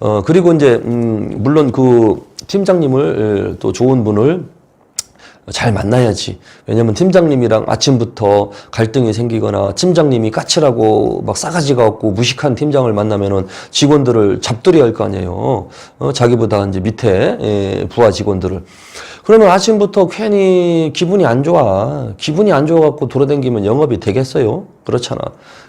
어, 그리고 이제, 음, 물론 그 팀장님을 에, 또 좋은 분을 잘 만나야지. 왜냐면 팀장님이랑 아침부터 갈등이 생기거나 팀장님이 까칠하고 막 싸가지가 없고 무식한 팀장을 만나면은 직원들을 잡들이 할 거 아니에요. 어, 자기보다 이제 밑에 예, 부하 직원들을. 그러면 아침부터 괜히 기분이 안 좋아. 기분이 안 좋아갖고 돌아다니면 영업이 되겠어요? 그렇잖아.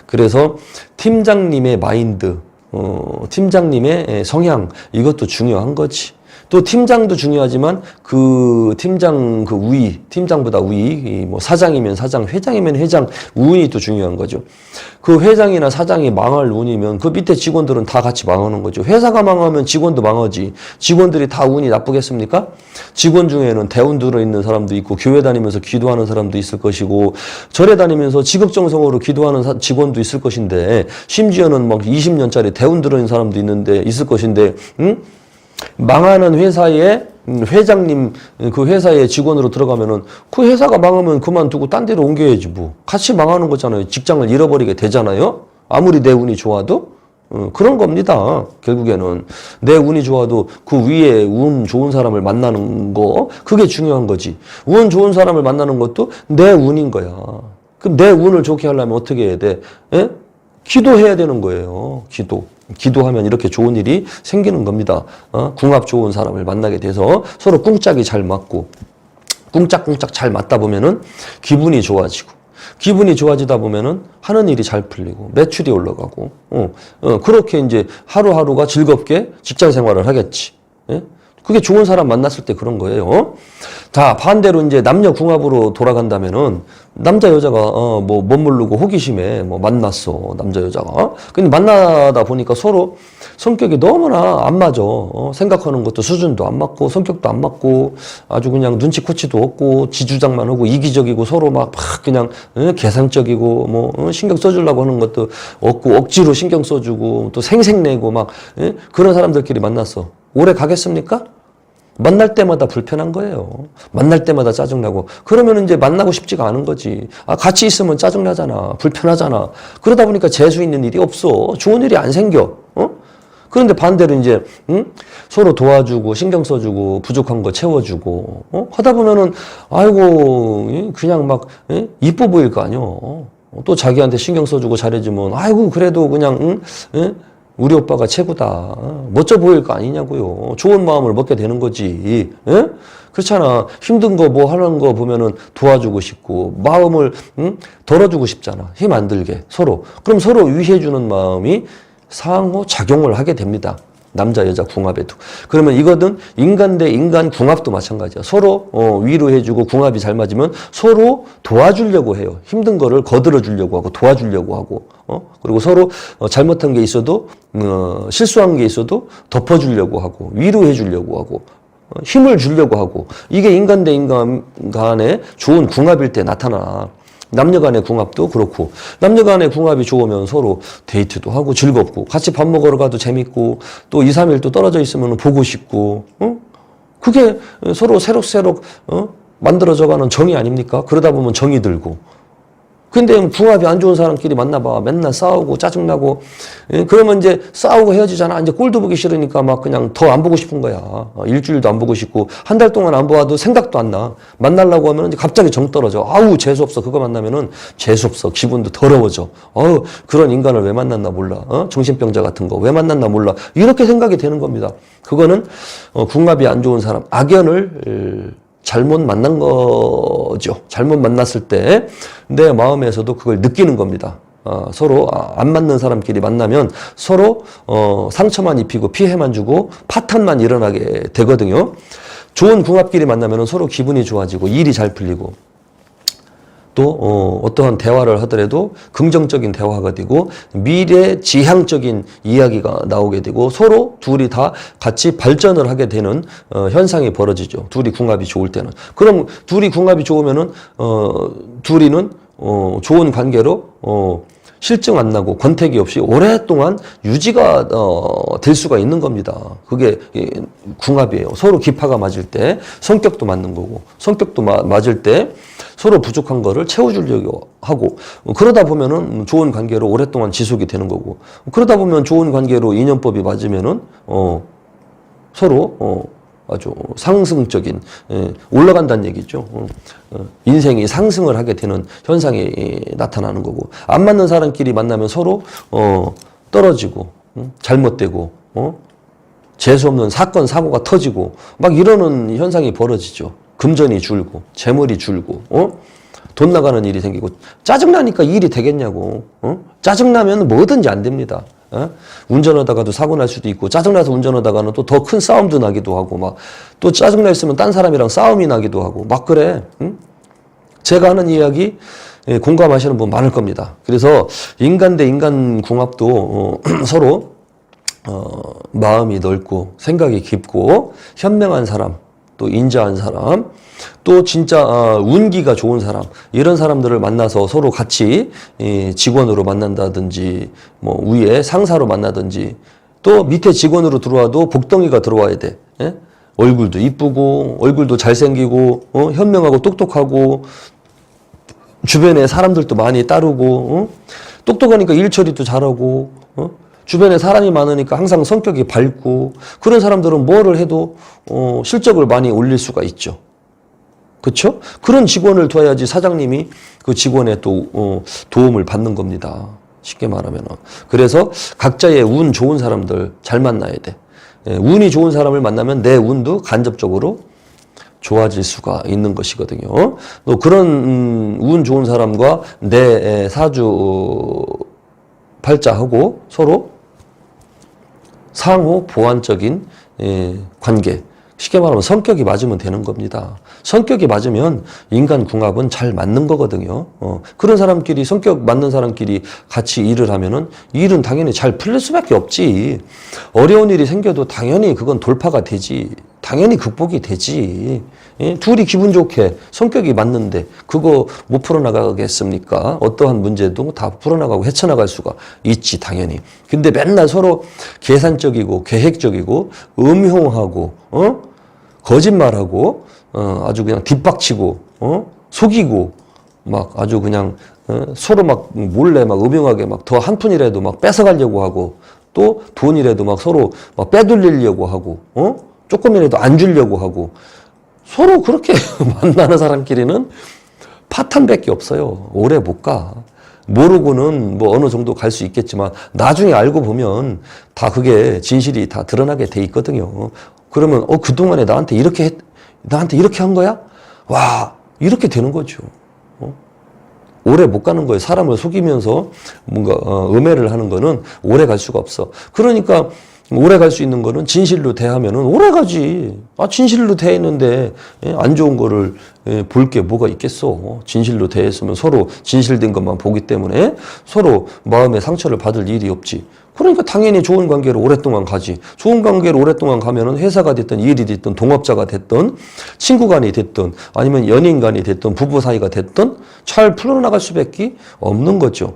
그래서 팀장님의 마인드, 어, 팀장님의 예, 성향, 이것도 중요한 거지. 또 팀장도 중요하지만 그 팀장 그 우위, 팀장보다 우위, 이뭐 사장이면 사장, 회장이면 회장, 운이 또 중요한 거죠. 그 회장이나 사장이 망할 운이면 그 밑에 직원들은 다 같이 망하는 거죠. 회사가 망하면 직원도 망하지. 직원들이 다 운이 나쁘겠습니까? 직원 중에는 대운 들어 있는 사람도 있고 교회 다니면서 기도하는 사람도 있을 것이고 절에 다니면서 지극정성으로 기도하는 사- 직원도 있을 것인데 심지어는 막 20년짜리 대운 들어 있는 사람도 있는데 있을 것인데 응? 망하는 회사에 음, 회장님 그 회사에 직원으로 들어가면은 그 회사가 망하면 그만두고 딴 데로 옮겨야지 뭐. 같이 망하는 거잖아요. 직장을 잃어버리게 되잖아요. 아무리 내 운이 좋아도. 어, 그런 겁니다. 결국에는. 내 운이 좋아도 그 위에 운 좋은 사람을 만나는 거 그게 중요한 거지. 운 좋은 사람을 만나는 것도 내 운인 거야. 그럼 내 운을 좋게 하려면 어떻게 해야 돼? 예? 기도해야 되는 거예요. 기도 기도하면 이렇게 좋은 일이 생기는 겁니다. 어? 궁합 좋은 사람을 만나게 돼서 서로 꿍짝이 잘 맞고 꿍짝꿍짝 잘 맞다 보면은 기분이 좋아지고 기분이 좋아지다 보면은 하는 일이 잘 풀리고 매출이 올라가고 어, 어, 그렇게 이제 하루하루가 즐겁게 직장 생활을 하겠지. 예? 그게 좋은 사람 만났을 때 그런 거예요. 자, 반대로 이제 남녀 궁합으로 돌아간다면은 남자 여자가 어, 뭐 멋모르고 호기심에 뭐 만났어. 남자 여자가. 근데 만나다 보니까 서로 성격이 너무나 안 맞아. 어, 생각하는 것도 수준도 안 맞고 성격도 안 맞고 아주 그냥 눈치 코치도 없고 지주장만 하고 이기적이고 서로 막, 막 그냥 어, 계산적이고 뭐 어, 신경 써주려고 하는 것도 없고 억지로 신경 써주고 또 생색내고 막 예? 그런 사람들끼리 만났어. 오래 가겠습니까? 만날 때마다 불편한 거예요. 만날 때마다 짜증나고. 그러면 이제 만나고 싶지가 않은 거지. 아, 같이 있으면 짜증나잖아. 불편하잖아. 그러다 보니까 재수 있는 일이 없어. 좋은 일이 안 생겨. 어? 그런데 반대로 이제, 응? 서로 도와주고, 신경 써주고, 부족한 거 채워주고, 어? 하다 보면은, 아이고, 이, 그냥 막, 예? 이뻐 보일 거 아니요. 또 자기한테 신경 써주고 잘해주면, 아이고, 그래도 그냥, 응? 예? 우리 오빠가 최고다. 멋져 보일 거 아니냐고요. 좋은 마음을 먹게 되는 거지. 예? 그렇잖아. 힘든 거 뭐 하는 거 보면은 도와주고 싶고 마음을 응? 덜어주고 싶잖아. 힘 안 들게 서로. 그럼 서로 위해주는 마음이 상호 작용을 하게 됩니다. 남자 여자 궁합에도 그러면 이거는 인간 대 인간 궁합도 마찬가지야. 서로 어, 위로해주고 궁합이 잘 맞으면 서로 도와주려고 해요. 힘든 거를 거들어 주려고 하고 도와주려고 하고 어? 그리고 서로 어, 잘못한 게 있어도 어, 실수한 게 있어도 덮어주려고 하고 위로해 주려고 하고 어, 힘을 주려고 하고. 이게 인간 대 인간 간의 좋은 궁합일 때 나타나 남녀 간의 궁합도 그렇고 남녀 간의 궁합이 좋으면 서로 데이트도 하고 즐겁고 같이 밥 먹으러 가도 재밌고 또 2, 3일 또 떨어져 있으면 보고 싶고 어? 그게 서로 새록새록 어? 만들어져가는 정이 아닙니까? 그러다 보면 정이 들고 근데 궁합이 안 좋은 사람끼리 만나봐. 맨날 싸우고 짜증나고. 예, 그러면 이제 싸우고 헤어지잖아. 이제 꼴도 보기 싫으니까 막 그냥 더 안 보고 싶은 거야. 어, 일주일도 안 보고 싶고 한 달 동안 안 보아도 생각도 안 나. 만나려고 하면 이제 갑자기 정 떨어져. 아우 재수 없어. 그거 만나면은 재수 없어. 기분도 더러워져. 어우 그런 인간을 왜 만났나 몰라. 어? 정신병자 같은 거 왜 만났나 몰라. 이렇게 생각이 되는 겁니다. 그거는 어, 궁합이 안 좋은 사람, 악연을 잘못 만난 거죠. 잘못 만났을 때 내 마음에서도 그걸 느끼는 겁니다. 어, 서로 아, 안 맞는 사람끼리 만나면 서로 어, 상처만 입히고 피해만 주고 파탄만 일어나게 되거든요. 좋은 궁합끼리 만나면 서로 기분이 좋아지고 일이 잘 풀리고 또 어, 어떠한 대화를 하더라도 긍정적인 대화가 되고 미래 지향적인 이야기가 나오게 되고 서로 둘이 다 같이 발전을 하게 되는 어, 현상이 벌어지죠. 둘이 궁합이 좋을 때는. 그럼 둘이 궁합이 좋으면은 어, 둘이는 어, 좋은 관계로 어, 실증 안 나고 권태기 없이 오랫동안 유지가 어, 될 수가 있는 겁니다. 그게 이, 궁합이에요. 서로 기파가 맞을 때 성격도 맞는 거고 성격도 마- 맞을 때 서로 부족한 거를 채워주려고 하고 어, 그러다 보면은 좋은 관계로 오랫동안 지속이 되는 거고 그러다 보면 좋은 관계로 인연법이 맞으면은 어 서로 어 아주 상승적인 예, 올라간다는 얘기죠. 어, 어, 인생이 상승을 하게 되는 현상이 예, 나타나는 거고 안 맞는 사람끼리 만나면 서로 어 떨어지고 음, 잘못되고 어 재수 없는 사건 사고가 터지고 막 이러는 현상이 벌어지죠. 금전이 줄고 재물이 줄고 어? 돈 나가는 일이 생기고 짜증나니까 일이 되겠냐고 어? 짜증나면 뭐든지 안 됩니다. 어? 운전하다가도 사고 날 수도 있고 짜증나서 운전하다가는 또 더 큰 싸움도 나기도 하고 막 또 짜증나 있으면 딴 사람이랑 싸움이 나기도 하고 막 그래. 응? 제가 하는 이야기 예, 공감하시는 분 많을 겁니다. 그래서 인간 대 인간 궁합도 어, 서로 어, 마음이 넓고 생각이 깊고 현명한 사람, 또 인자한 사람, 또 진짜 어, 운기가 좋은 사람 이런 사람들을 만나서 서로 같이 이, 직원으로 만난다든지 뭐 위에 상사로 만나든지 또 밑에 직원으로 들어와도 복덩이가 들어와야 돼. 예? 얼굴도 이쁘고 얼굴도 잘생기고 어? 현명하고 똑똑하고 주변에 사람들도 많이 따르고 어? 똑똑하니까 일 처리도 잘하고 어? 주변에 사람이 많으니까 항상 성격이 밝고 그런 사람들은 뭐를 해도 어, 실적을 많이 올릴 수가 있죠. 그렇죠? 그런 직원을 둬야지 사장님이 그 직원의 또 어, 도움을 받는 겁니다. 쉽게 말하면 그래서 각자의 운 좋은 사람들 잘 만나야 돼. 예, 운이 좋은 사람을 만나면 내 운도 간접적으로 좋아질 수가 있는 것이거든요. 또 그런 음, 운 좋은 사람과 내 사주 어, 팔자하고 서로 상호 보완적인 예, 관계. 쉽게 말하면 성격이 맞으면 되는 겁니다. 성격이 맞으면 인간 궁합은 잘 맞는 거거든요. 어, 그런 사람끼리 성격 맞는 사람끼리 같이 일을 하면은 일은 당연히 잘 풀릴 수밖에 없지. 어려운 일이 생겨도 당연히 그건 돌파가 되지. 당연히 극복이 되지. 예? 둘이 기분 좋게 성격이 맞는데 그거 못 풀어나가겠습니까? 어떠한 문제도 다 풀어나가고 헤쳐나갈 수가 있지, 당연히. 근데 맨날 서로 계산적이고 계획적이고 음흉하고, 어? 거짓말하고, 어, 아주 그냥 뒷박치고, 어? 속이고, 막 아주 그냥, 어? 서로 막 몰래 막 음흉하게 막 더 한 푼이라도 막 뺏어가려고 하고, 또 돈이라도 막 서로 막 빼돌리려고 하고, 어? 조금이라도 안 주려고 하고, 서로 그렇게 만나는 사람끼리는 파탄밖에 없어요. 오래 못 가. 모르고는 뭐 어느 정도 갈 수 있겠지만 나중에 알고 보면 다 그게 진실이 다 드러나게 돼 있거든요. 그러면 어 그동안에 나한테 이렇게 했, 나한테 이렇게 한 거야? 와 이렇게 되는 거죠. 어? 오래 못 가는 거예요. 사람을 속이면서 뭔가 어, 음해를 하는 거는 오래 갈 수가 없어. 그러니까 오래 갈 수 있는 거는 진실로 대하면은 오래 가지. 아, 진실로 대했는데, 예, 안 좋은 거를 예, 볼게 뭐가 있겠어. 진실로 대했으면 서로 진실된 것만 보기 때문에 서로 마음의 상처를 받을 일이 없지. 그러니까 당연히 좋은 관계로 오랫동안 가지. 좋은 관계로 오랫동안 가면은 회사가 됐든 일이 됐든 동업자가 됐든 친구 간이 됐든 아니면 연인 간이 됐든 부부 사이가 됐든 잘 풀어나갈 수밖에 없는 거죠.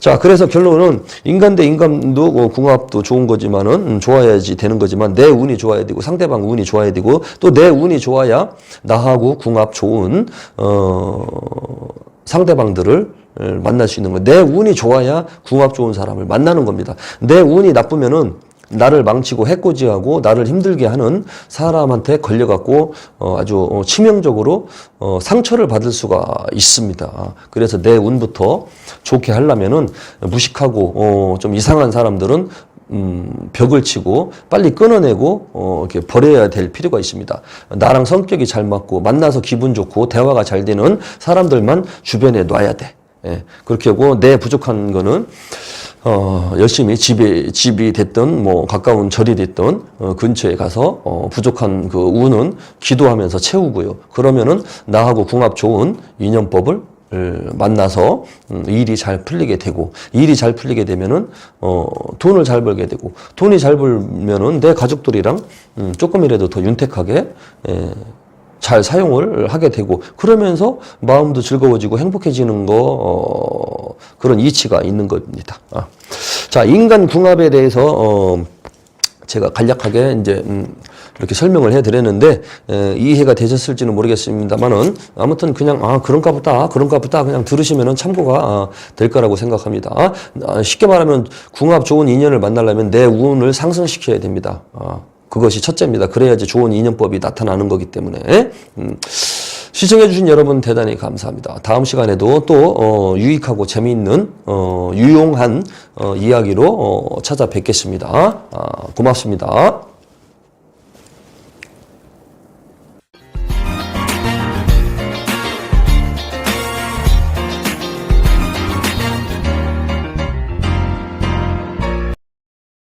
자, 그래서 결론은 인간 대 인간도 뭐 궁합도 좋은 거지만은 음, 좋아야지 되는 거지만 내 운이 좋아야 되고 상대방 운이 좋아야 되고 또 내 운이 좋아야 나하고 궁합 좋은 어 상대방들을 만날 수 있는 거예요. 내 운이 좋아야 궁합 좋은 사람을 만나는 겁니다. 내 운이 나쁘면은 나를 망치고 해코지하고 나를 힘들게 하는 사람한테 걸려갖고 어, 아주 어, 치명적으로 어, 상처를 받을 수가 있습니다. 그래서 내 운부터 좋게 하려면은 무식하고 어, 좀 이상한 사람들은 음, 벽을 치고 빨리 끊어내고 어, 이렇게 버려야 될 필요가 있습니다. 나랑 성격이 잘 맞고 만나서 기분 좋고 대화가 잘 되는 사람들만 주변에 놔야 돼. 예, 그렇게 하고 내 부족한 거는 어, 열심히 집에 집이 됐든 뭐 가까운 절이 됐든 어, 근처에 가서 어, 부족한 그 운은 기도하면서 채우고요. 그러면은 나하고 궁합 좋은 인연법을 을 만나서 음, 일이 잘 풀리게 되고 일이 잘 풀리게 되면은 어 돈을 잘 벌게 되고 돈이 잘 벌면은 내 가족들이랑 음, 조금이라도 더 윤택하게 에, 잘 사용을 하게 되고 그러면서 마음도 즐거워지고 행복해지는 거 어, 그런 이치가 있는 겁니다. 아. 자 인간 궁합에 대해서 어, 제가 간략하게 이제 음, 이렇게 설명을 해드렸는데 에, 이해가 되셨을지는 모르겠습니다만은 아무튼 그냥 아 그런가 보다 그런가 보다 그냥 들으시면은 참고가 아, 될 거라고 생각합니다. 아, 쉽게 말하면 궁합 좋은 인연을 만나려면 내 운을 상승시켜야 됩니다. 아, 그것이 첫째입니다. 그래야지 좋은 인연법이 나타나는 거기 때문에 음, 시청해주신 여러분 대단히 감사합니다. 다음 시간에도 또 어, 유익하고 재미있는 어, 유용한 어, 이야기로 어, 찾아뵙겠습니다. 아, 고맙습니다.